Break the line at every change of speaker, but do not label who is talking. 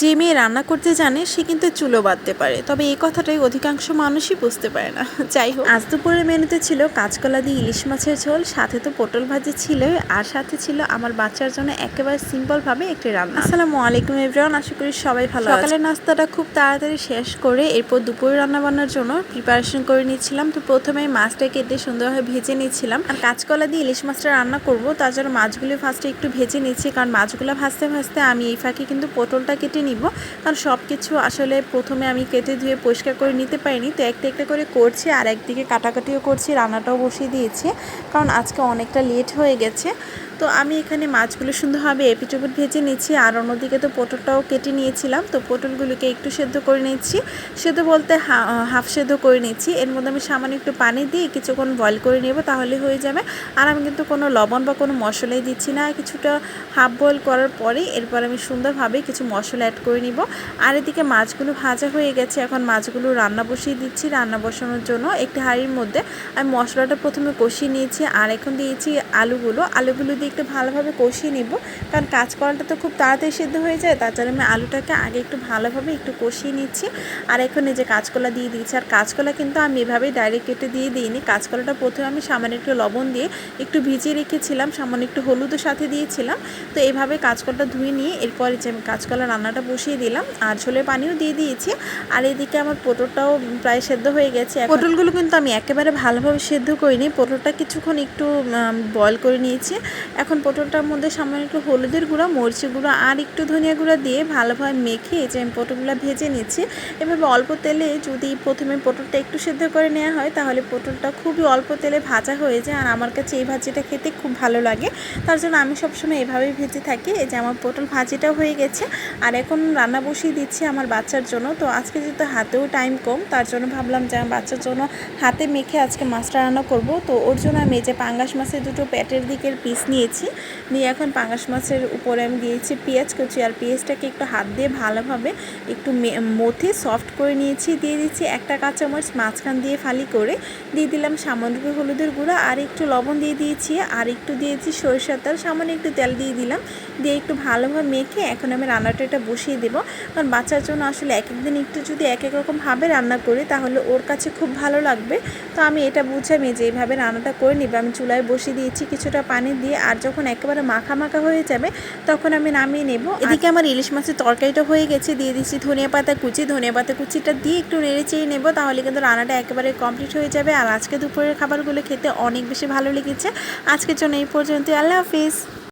যে মেয়ে রান্না করতে জানে, সে কিন্তু চুলো বাঁধতে পারে। তবে এই কথাটাই অধিকাংশ মানুষই বুঝতে পারে না। যাই হোক। আজ দুপুরের মেনুতে ছিল কাঁচকলা দিয়ে ইলিশ মাছের ঝোল, সাথে তো পটল ভাজি ছিল আর সাথে ছিল আমার বাচ্চার জন্য একেবারে সিম্পল ভাবে একটি রান্না। আসসালামু আলাইকুম এভরিওয়ান আশা করি সবাই ভালো। সকালের নাস্তাটা খুব তাড়াতাড়ি শেষ করে এরপর দুপুরে রান্না বান্নার জন্য প্রিপারেশন করে নিচ্ছিলাম। তো প্রথমে মাছটা কেটে সুন্দরভাবে ভেজে নিচ্ছিলাম। আর কাঁচকলা দিয়ে ইলিশ মাছটা রান্না করব, তার জন্য মাছগুলো ফার্স্টে একটু ভেজে নিচ্ছি। কারণ মাছগুলো ভাজতে ভাজতে আমি এই ফাঁকে কিন্তু পটলটা কেটে নিব। কারণ সব কিছু আসলে প্রথমে আমি কেটে ধুয়ে পরিষ্কার করে নিতে পারিনি। তো একটা একটা করে করছি, আর একদিকে কাটাকাটিও করছি, রান্নাটাও বসিয়ে দিয়েছি। কারণ আজকে অনেকটা লেট হয়ে গেছে। তো আমি এখানে মাছগুলো সুন্দরভাবে এপিটোপিট ভেজে নিচ্ছি আর অন্যদিকে তো পটলটাও কেটে নিয়েছিলাম। তো পটলগুলোকে একটু সেদ্ধ করে নিচ্ছি সেদ্ধ বলতে হাফ সেদ্ধ করে নিচ্ছি এর মধ্যে আমি সামান্য একটু পানি দিয়ে কিছুক্ষণ বয়েল করে নেব, তাহলে হয়ে যাবে। আর আমি কিন্তু কোনো লবণ বা কোনো মশলাই দিচ্ছি না। কিছুটা হাফ বয়েল করার পরে এরপর আমি সুন্দরভাবে কিছু মশলা অ্যাড করে নিব। আর এদিকে মাছগুলো ভাজা হয়ে গেছে। এখন মাছগুলো রান্না বসিয়ে দিচ্ছি। রান্না বসানোর জন্য একটি হাঁড়ির মধ্যে আমি মশলাটা প্রথমে কষিয়ে নিয়েছি। আর এখন দিয়েছি আলুগুলো। আলুগুলো দিয়ে একটু ভালোভাবে কষিয়ে নিব। কারণ কাঁচকলাটা তো খুব তাড়াতাড়ি সিদ্ধ হয়ে যায়, তার জন্য আমি আলুটাকে আগে একটু ভালোভাবে একটু কষিয়ে নিচ্ছি। আর এখন এই যে কাঁচকলা দিয়ে দিয়েছি, আর কাঁচকলা কিন্তু আমি এভাবেই ডাইরেক্ট কেটে দিয়ে দিইনি। কাঁচকলাটা প্রথমে আমি সামান্য একটু লবণ দিয়ে একটু ভিজিয়ে রেখেছিলাম, সামান্য একটু হলুদের সাথে দিয়েছিলাম। তো এইভাবে কাঁচকলাটা ধুয়ে নিয়ে এরপর যে আমি কাঁচকলা রান্নাটা বসিয়ে দিলাম, আর ঝোলের পানিও দিয়ে দিয়েছি। আর এদিকে আমার পটলটাও প্রায় সেদ্ধ হয়ে গেছে। পটলগুলো কিন্তু আমি একেবারে ভালোভাবে সেদ্ধ করিনি। পটলটা কিছুক্ষণ একটু বয়ল করে নিয়েছি। এখন পটলটার মধ্যে সামান্য একটু হলুদের গুঁড়া, মরিচের গুঁড়া আর একটু ধনিয়া গুঁড়া দিয়ে ভালোভাবে মেখে যে আমি পটলগুলো ভেজে নিচ্ছি। এভাবে অল্প তেলে যদি প্রথমে পটলটা একটু সেদ্ধ করে নেওয়া হয়, তাহলে পটলটা খুবই অল্প তেলে ভাজা হয়ে যায়। আর আমার কাছে এই ভাজিটা খেতে খুব ভালো লাগে। তার জন্য আমি সবসময় এভাবেই ভেজে থাকি। এই যে আমার পটল ভাজিটাও হয়ে গেছে। আর এখন রান্না বসিয়ে দিচ্ছি আমার বাচ্চার জন্য। তো আজকে যেহেতু হাতেও টাইম কম, তার জন্য ভাবলাম যে আমার বাচ্চার জন্য হাতে মেখে আজকে মাছটা রান্না করব। তো ওর জন্য আমি এই যে পাঙ্গাস মাছের দুটো পেটের দিকের পিস নিয়েছি নিয়ে এখন পাঙ্গাস মাছের উপরে আমি দিয়েছি পেঁয়াজ, কুচি, আর পেঁয়াজটাকে একটু হাত দিয়ে ভালোভাবে একটু মথে সফট করে নিয়েছি। দিয়ে দিচ্ছি একটা কাঁচামরিচ মাঝখান দিয়ে ফালি করে। দিয়ে দিলাম সামান্য হলুদের গুঁড়া আর একটু লবণ দিয়ে দিয়েছি। আর একটু দিয়েছি সরিষার তেল, সামান্য একটু তেল দিয়ে দিলাম। দিয়ে একটু ভালোভাবে মেখে এখন আমি রান্নাটা এটা বসিয়ে দেবো। কারণ বাচ্চার জন্য আসলে এক একদিন একটু যদি এক এক রকমভাবে রান্না করি তাহলে ওর কাছে খুব ভালো লাগবে। তো আমি এটা বুঝে আমি যে এইভাবে রান্নাটা করে নিব, আমি চুলায় বসিয়ে দিয়েছি কিছুটা পানি দিয়ে। আর যখন একেবারে মাখা মাখা হয়ে যাবে, তখন আমি নামিয়ে নেব। এদিকে আমার ইলিশ মাছের তরকারিটা হয়ে গেছে, দিয়ে দিচ্ছি ধনিয়া পাতা কুচি। ধনিয়া পাতা কুচিটা দিয়ে একটু নেড়ে চেয়ে নেব, তাহলে কিন্তু রান্নাটা একেবারে কমপ্লিট হয়ে যাবে। আর আজকে দুপুরের খাবারগুলো খেতে অনেক বেশি ভালো লেগেছে। আজকের জন্য এই পর্যন্ত আল্লাহ হাফিজ।